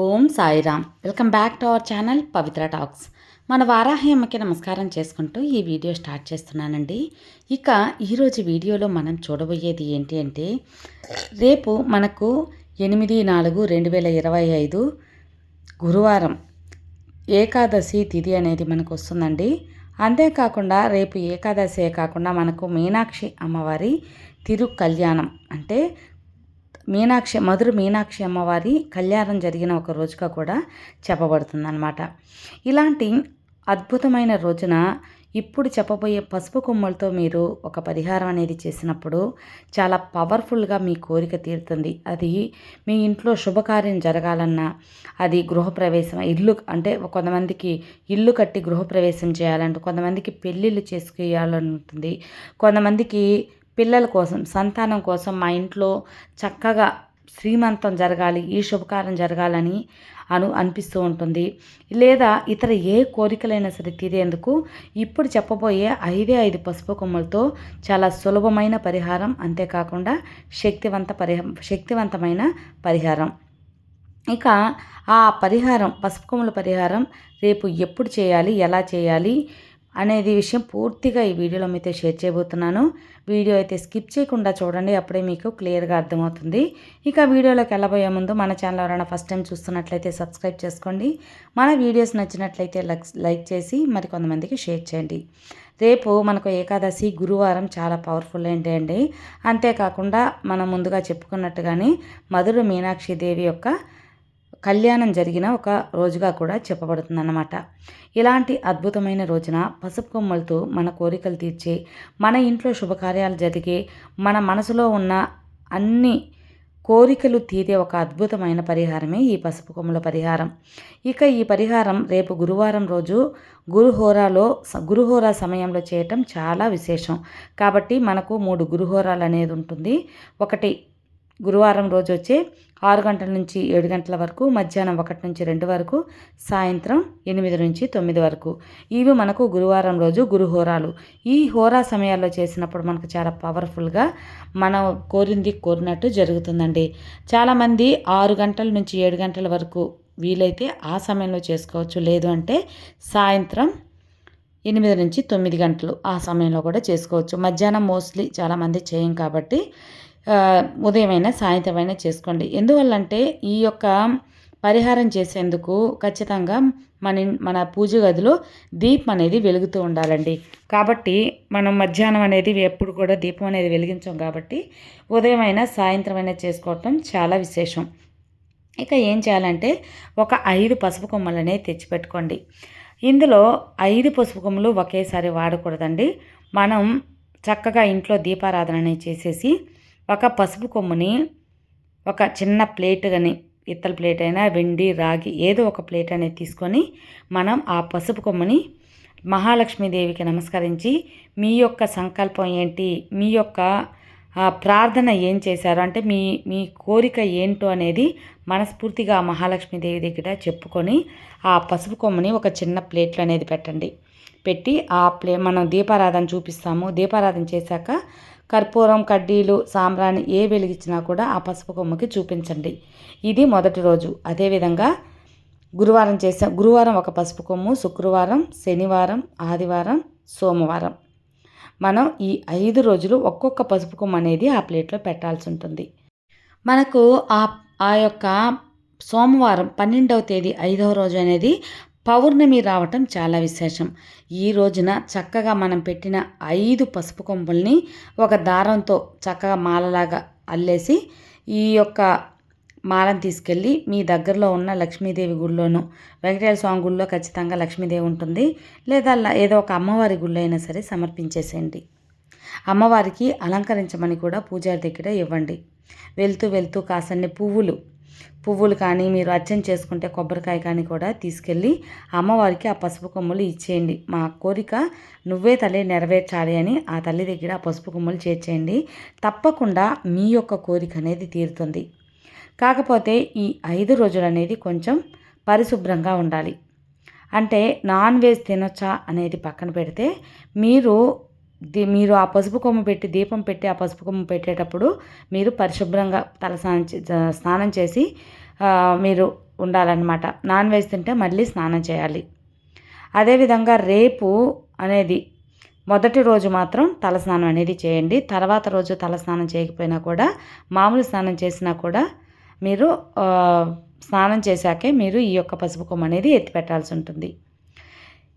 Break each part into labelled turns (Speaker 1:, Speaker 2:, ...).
Speaker 1: Om Sairam. Welcome back to our channel Pavitra talks. మన వారాహ్యమ్మకి నమస్కారం చేసుకుంటూ ఈ వీడియో స్టార్ట్ చేస్తున్నానండి. ఇక ఈరోజు వీడియోలో మనం చూడబోయేది ఏంటి అంటే రేపు మనకు ఎనిమిది నాలుగు రెండు వేల ఇరవై ఐదు గురువారం ఏకాదశి తిథి అనేది మనకు వస్తుందండి. అంతేకాకుండా రేపు ఏకాదశి కాకుండా మనకు మీనాక్షి అమ్మవారి తిరు కళ్యాణం అంటే మీనాక్షి మధుర మీనాక్షి అమ్మవారి కళ్యాణం జరిగిన ఒక రోజుగా కూడా చెప్పబడుతుందన్నమాట. ఇలాంటి అద్భుతమైన రోజున ఇప్పుడు చెప్పబోయే పసుపు కొమ్మలతో మీరు ఒక పరిహారం అనేది చేసినప్పుడు చాలా పవర్ఫుల్గా మీ కోరిక తీరుతుంది. అది మీ ఇంట్లో శుభకార్యం జరగాలన్నా అది గృహప్రవేశం ఇల్లు అంటే కొంతమందికి ఇల్లు కట్టి గృహప్రవేశం చేయాలంటే కొంతమందికి పెళ్ళిళ్ళు చేసుకేయాలని ఉంటుంది కొంతమందికి పిల్లల కోసం సంతానం కోసం మా ఇంట్లో చక్కగా శ్రీమంతం జరగాలి ఈ శుభకారం జరగాలని అను అనిపిస్తూ ఉంటుంది. లేదా ఇతర ఏ కోరికలైనా సరే తీరేందుకు ఇప్పుడు చెప్పబోయే ఐదే ఐదు పసుపు కొమ్మలతో చాలా సులభమైన పరిహారం అంతేకాకుండా శక్తివంత పరిహ శక్తివంతమైన పరిహారం. ఇక ఆ పరిహారం పసుపు కొమ్మల పరిహారం రేపు ఎప్పుడు చేయాలి ఎలా చేయాలి అనేది విషయం పూర్తిగా ఈ వీడియోలో మీతో షేర్ చేయబోతున్నాను. వీడియో అయితే స్కిప్ చేయకుండా చూడండి అప్పుడే మీకు క్లియర్గా అర్థమవుతుంది. ఇక వీడియోలోకి వెళ్ళబోయే ముందు మన ఛానల్ ఎవరైనా ఫస్ట్ టైం చూస్తున్నట్లయితే సబ్స్క్రైబ్ చేసుకోండి. మన వీడియోస్ నచ్చినట్లయితే లైక్ చేసి మరి కొంతమందికి షేర్ చేయండి. రేపు మనకు ఏకాదశి గురువారం చాలా పవర్ఫుల్ ఏంటండి? అంతేకాకుండా మనం ముందుగా చెప్పుకున్నట్టుగానే మధుర మీనాక్షి దేవి యొక్క కళ్యాణం జరిగిన ఒక రోజుగా కూడా చెప్పబడుతుందన్నమాట. ఇలాంటి అద్భుతమైన రోజున పసుపు కొమ్మలతో మన కోరికలు తీర్చే మన ఇంట్లో శుభకార్యాలు జరిగే మన మనసులో ఉన్న అన్ని కోరికలు తీరే ఒక అద్భుతమైన పరిహారమే ఈ పసుపు కొమ్మల పరిహారం. ఇక ఈ పరిహారం రేపు గురువారం రోజు గురుహోరాలో గురుహోరా సమయంలో చేయటం చాలా విశేషం. కాబట్టి మనకు మూడు గురుహోరాలు అనేది ఉంటుంది. ఒకటి గురువారం రోజు వచ్చే ఆరు గంటల నుంచి ఏడు గంటల వరకు మధ్యాహ్నం ఒకటి నుంచి రెండు వరకు సాయంత్రం ఎనిమిది నుంచి తొమ్మిది వరకు. ఇవి మనకు గురువారం రోజు గురు హోరాలు ఈ హోరా సమయాల్లో చేసినప్పుడు మనకు చాలా పవర్ఫుల్గా మనం కోరింది కోరినట్టు జరుగుతుందండి. చాలామంది ఆరు గంటల నుంచి ఏడు గంటల వరకు వీలైతే ఆ సమయంలో చేసుకోవచ్చు. లేదు అంటే సాయంత్రం ఎనిమిది నుంచి తొమ్మిది గంటలు ఆ సమయంలో కూడా చేసుకోవచ్చు. మధ్యాహ్నం మోస్ట్లీ చాలామంది చేయం కాబట్టి ఉదయమైనా సాయంత్రమైనా చేసుకోండి. ఎందువల్లంటే ఈ యొక్క పరిహారం చేసేందుకు ఖచ్చితంగా మన మన పూజ గదిలో దీపం అనేది వెలుగుతూ ఉండాలండి. కాబట్టి మనం మధ్యాహ్నం అనేది ఎప్పుడు కూడా దీపం అనేది వెలిగించాం కాబట్టి ఉదయమైనా సాయంత్రమైనా చేసుకోవటం చాలా విశేషం. ఇక ఏం చేయాలంటే ఒక ఐదు పసుపు కొమ్మలు అనేది తెచ్చిపెట్టుకోండి. ఇందులో ఐదు పసుపు కొమ్మలు ఒకేసారి వాడకూడదండి. మనం చక్కగా ఇంట్లో దీపారాధన చేసేసి ఒక పసుపు కొమ్ముని ఒక చిన్న ప్లేట్ కానీ ఇత్తల ప్లేట్ అయినా వెండి రాగి ఏదో ఒక ప్లేట్ అనేది తీసుకొని మనం ఆ పసుపు కొమ్మని మహాలక్ష్మీదేవికి నమస్కరించి మీ యొక్క సంకల్పం ఏంటి? మీ యొక్క ప్రార్థన ఏం చేశారు? అంటే మీ మీ కోరిక ఏంటో అనేది మనస్ఫూర్తిగా మహాలక్ష్మీదేవి దగ్గర చెప్పుకొని ఆ పసుపు కొమ్మని ఒక చిన్న ప్లేట్లో అనేది పెట్టండి. పెట్టి ఆ ప్లే మనం దీపారాధన చూపిస్తాము. దీపారాధన చేశాక కర్పూరం కడ్డీలు సాంబ్రాణి ఏ వెలిగించినా కూడా ఆ పసుపు కొమ్మకి చూపించండి. ఇది మొదటి రోజు. అదేవిధంగా గురువారం చేసా గురువారం ఒక పసుపు కొమ్ము శుక్రవారం శనివారం ఆదివారం సోమవారం. మనం ఈ ఐదు రోజులు ఒక్కొక్క పసుపు కొమ్ము అనేది ఆ ప్లేట్లో పెట్టాల్సి ఉంటుంది. మనకు ఆ ఆ యొక్క సోమవారం పన్నెండవ తేదీ ఐదవ రోజు అనేది పౌర్ణమి రావటం చాలా విశేషం. ఈ రోజున చక్కగా మనం పెట్టిన ఐదు పసుపు కొమ్ముల్ని ఒక దారంతో చక్కగా మాలలాగా అల్లేసి ఈ యొక్క మాలను తీసుకెళ్ళి మీ దగ్గరలో ఉన్న లక్ష్మీదేవి గుళ్ళోను వెంకటేశ్వర స్వామి గుళ్ళో ఖచ్చితంగా లక్ష్మీదేవి ఉంటుంది. లేదా ఏదో ఒక అమ్మవారి గుళ్ళో అయినా సరే సమర్పించేసేయండి. అమ్మవారికి అలంకరించమని కూడా పూజారి దగ్గర ఇవ్వండి. వెళ్తూ వెళ్తూ కాసన్ని పువ్వులు పువ్వులు కానీ మీరు అర్చన చేసుకుంటే కొబ్బరికాయ కానీ కూడా తీసుకెళ్ళి అమ్మవారికి ఆ పసుపు కొమ్ములు ఇచ్చేయండి. మా కోరిక నువ్వే తల్లి నెరవేర్చాలి అని ఆ తల్లి దగ్గర ఆ పసుపు కొమ్ములు చేర్చేయండి. తప్పకుండా మీ యొక్క కోరిక అనేది తీరుతుంది. కాకపోతే ఈ ఐదు రోజులు అనేది కొంచెం పరిశుభ్రంగా ఉండాలి. అంటే నాన్ వెజ్ తినొచ్చా అనేది పక్కన పెడితే మీరు మీరు ఆ పసుపు కొమ్మ పెట్టి దీపం పెట్టి ఆ పసుపు కొమ్మ పెట్టేటప్పుడు మీరు పరిశుభ్రంగా తల స్నానం స్నానం చేసి మీరు ఉండాలన్నమాట. నాన్ వెజ్ తింటే మళ్ళీ స్నానం చేయాలి. అదేవిధంగా రేపు అనేది మొదటి రోజు మాత్రం తలస్నానం అనేది చేయండి. తర్వాత రోజు తలస్నానం చేయకపోయినా కూడా మామూలు స్నానం చేసినా కూడా మీరు స్నానం చేశాకే మీరు ఈ యొక్క పసుపు కొమ్మ అనేది ఎత్తిపెట్టాల్సి ఉంటుంది.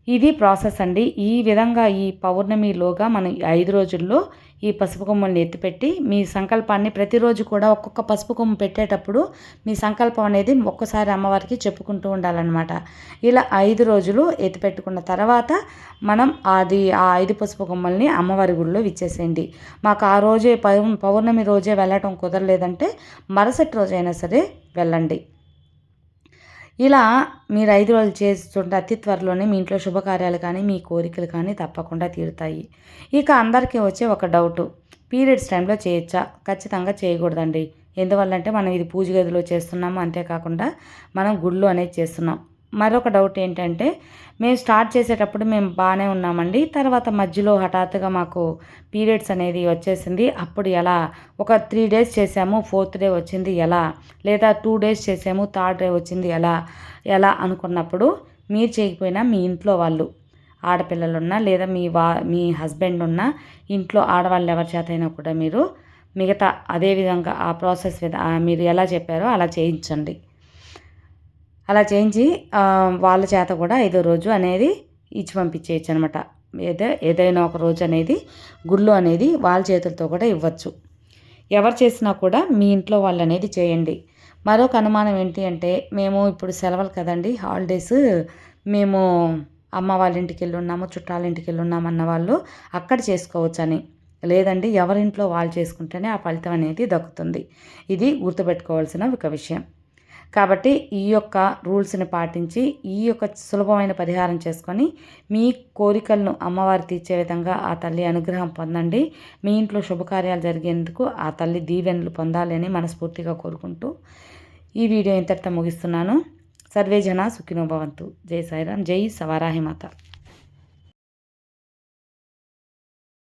Speaker 1: ఇది ప్రాసెస్ అండి. ఈ విధంగా ఈ పౌర్ణమిలోగా మనం ఐదు రోజుల్లో ఈ పసుపు కొమ్మల్ని ఎత్తిపెట్టి మీ సంకల్పాన్ని ప్రతిరోజు కూడా ఒక్కొక్క పసుపు కొమ్మ పెట్టేటప్పుడు మీ సంకల్పం అనేది ఒక్కసారి అమ్మవారికి చెప్పుకుంటూ ఉండాలన్నమాట. ఇలా ఐదు రోజులు ఎత్తిపెట్టుకున్న తర్వాత మనం అది ఆ ఐదు పసుపు కొమ్మల్ని అమ్మవారి గుడిలో విచ్చేసేయండి. మాకు ఆ రోజే పౌర్ణమి రోజే వెళ్ళటం కుదరలేదంటే మరుసటి రోజైనా సరే వెళ్ళండి. ఇలా మీరు ఐదు రోజులు చేస్తుంటే అతి త్వరలోనే మీ ఇంట్లో శుభకార్యాలు కానీ మీ కోరికలు కానీ తప్పకుండా తీరుతాయి. ఇక అందరికీ వచ్చే ఒక డౌటు. పీరియడ్స్ టైంలో చేయొచ్చా? ఖచ్చితంగా చేయకూడదండి. ఎందువల్లంటే మనం ఇది పూజ గదిలో చేస్తున్నాము అంతేకాకుండా మనం గుళ్ళు అనేది చేస్తున్నాం. మరొక డౌట్ ఏంటంటే మేము స్టార్ట్ చేసేటప్పుడు మేము బాగానే ఉన్నామండి. తర్వాత మధ్యలో హఠాత్తుగా మాకు పీరియడ్స్ అనేది వచ్చేసింది. అప్పుడు ఎలా ఒక త్రీ డేస్ చేసాము ఫోర్త్ డే వచ్చింది ఎలా? లేదా టూ డేస్ చేసాము థర్డ్ డే వచ్చింది ఎలా? ఎలా అనుకున్నప్పుడు మీరు చేయకపోయినా మీ ఇంట్లో వాళ్ళు ఆడపిల్లలున్నా లేదా మీ వా మీ హస్బెండ్ ఉన్న ఇంట్లో ఆడవాళ్ళు ఎవరి చేతైనా కూడా మీరు మిగతా అదేవిధంగా ఆ ప్రాసెస్ మీరు ఎలా చెప్పారో అలా చేయించండి. అలా చేయించి వాళ్ళ చేత కూడా ఐదో రోజు అనేది ఇచ్చి పంపించేయచ్చు అనమాట ఏదో ఏదైనా ఒక రోజు అనేది గుళ్ళు అనేది వాళ్ళ చేతులతో కూడా ఇవ్వచ్చు. ఎవరు చేసినా కూడా మీ ఇంట్లో వాళ్ళు అనేది చేయండి. మరొక అనుమానం ఏంటి అంటే మేము ఇప్పుడు సెలవులు కదండి హాలిడేస్ మేము అమ్మ వాళ్ళ ఇంటికి వెళ్ళి ఉన్నాము చుట్టాల ఇంటికి వెళ్ళి ఉన్నాము అన్న వాళ్ళు అక్కడ చేసుకోవచ్చు అని లేదండి ఎవరింట్లో వాళ్ళు చేసుకుంటేనే ఆ ఫలితం అనేది దక్కుతుంది. ఇది గుర్తుపెట్టుకోవాల్సిన ఒక విషయం. కాబట్టి ఈ యొక్క రూల్స్ని పాటించి ఈ యొక్క సులభమైన పరిహారం చేసుకొని మీ కోరికలను అమ్మవారు తీర్చే విధంగా ఆ తల్లి అనుగ్రహం పొందండి. మీ ఇంట్లో శుభకార్యాలు జరిగేందుకు ఆ తల్లి దీవెనలు పొందాలి అని మనస్ఫూర్తిగా కోరుకుంటూ ఈ వీడియో ఇంతటితో ముగిస్తున్నాను. సర్వే జన సుఖినోభవంతు జై సాయిరామ్. జై సవారాహిమాత